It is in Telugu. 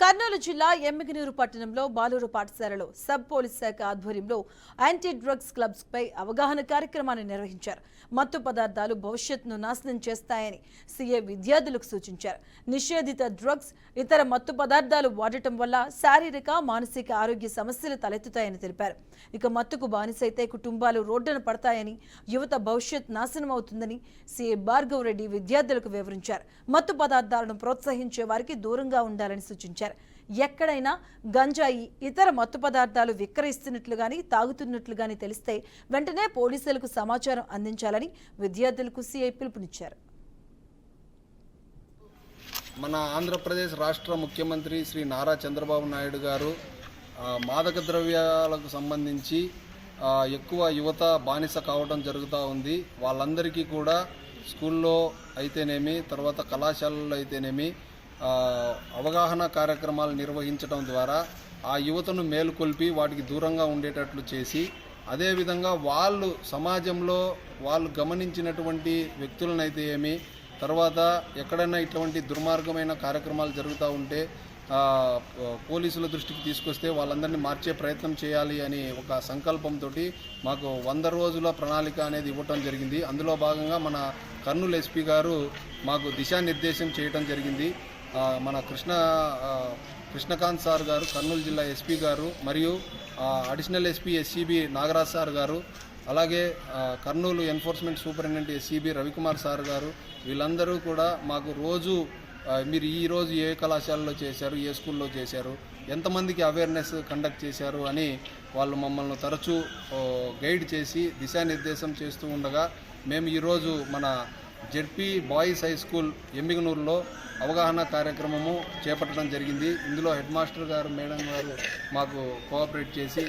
కర్నూలు జిల్లా ఎమ్మిగినూరు పట్టణంలో బాలూరు పాఠశాలలో సబ్ పోలీస్ శాఖ ఆధ్వర్యంలో యాంటీ డ్రగ్స్ క్లబ్స్ పై అవగాహన కార్యక్రమాన్ని నిర్వహించారు. మత్తు పదార్థాలు భవిష్యత్తును నాశనం చేస్తాయని సీఏ విద్యార్థులకు సూచించారు. నిషేధిత డ్రగ్స్ ఇతర మత్తు పదార్థాలు వాడటం వల్ల శారీరక మానసిక ఆరోగ్య సమస్యలు తలెత్తుతాయని తెలిపారు. ఇక మత్తుకు బానిసైతే కుటుంబాలు రోడ్డున పడతాయని యువత భవిష్యత్ నాశనం అవుతుందని సీఏ భార్గవ్ రెడ్డి విద్యార్థులకు వివరించారు. మత్తు పదార్థాలను ప్రోత్సహించే వారికి దూరంగా ఉండాలని సూచించారు. ఎక్కడైనా గంజాయి ఇతర మత్తు పదార్థాలు విక్రయిస్తున్నట్లు గాని తాగుతున్నట్లు గాని తెలిస్తే వెంటనే పోలీసులకు సమాచారం అందించాలని విద్యార్థులకు సిఐ పిలుపునిచ్చారు. మన ఆంధ్రప్రదేశ్ రాష్ట్ర ముఖ్యమంత్రి శ్రీ నారా చంద్రబాబు నాయుడు గారు మాదక ద్రవ్యాలకు సంబంధించి ఎక్కువ యువత బానిస కావడం జరుగుతూ ఉంది. వాళ్ళందరికీ కూడా స్కూల్లో అయితేనేమి తర్వాత కళాశాలల్లో అయితేనేమి అవగాహన కార్యక్రమాలు నిర్వహించడం ద్వారా ఆ యువతను మేలుకొల్పి వాటికి దూరంగా ఉండేటట్లు చేసి అదేవిధంగా వాళ్ళు సమాజంలో వాళ్ళు గమనించినటువంటి వ్యక్తులనైతే ఏమి తర్వాత ఎక్కడైనా ఇటువంటి దుర్మార్గమైన కార్యక్రమాలు జరుగుతూ ఉంటే పోలీసుల దృష్టికి తీసుకొస్తే వాళ్ళందరినీ మార్చే ప్రయత్నం చేయాలి అని ఒక సంకల్పంతో మాకు వంద రోజుల ప్రణాళిక అనేది ఇవ్వటం జరిగింది. అందులో భాగంగా మన కర్నూలు ఎస్పీ గారు మాకు దిశానిర్దేశం చేయటం జరిగింది. మన కృష్ణ కృష్ణకాంత్ సార్ గారు కర్నూలు జిల్లా ఎస్పీ గారు మరియు additional SP SCB Nagaraj sir గారు అలాగే Kurnool enforcement superintendent SCB Ravikumar sir గారు వీళ్ళందరూ కూడా మాకు రోజు మీరు ఈ రోజు ఏ కళాశాలలో చేశారు ఏ స్కూల్లో చేశారు ఎంతమందికి అవేర్నెస్ కండక్ట్ చేశారు అని వాళ్ళు మమ్మల్ని తరచూ గైడ్ చేసి దిశానిర్దేశం చేస్తూ ఉండగా మేము ఈరోజు మన జెడ్పీ బాయ్స్ హై స్కూల్ ఎమ్మిగనూరులో అవగాహన కార్యక్రమము చేపట్టడం జరిగింది. ఇందులో హెడ్ మాస్టర్ గారు మేడం గారు మాకు కోఆపరేట్ చేసి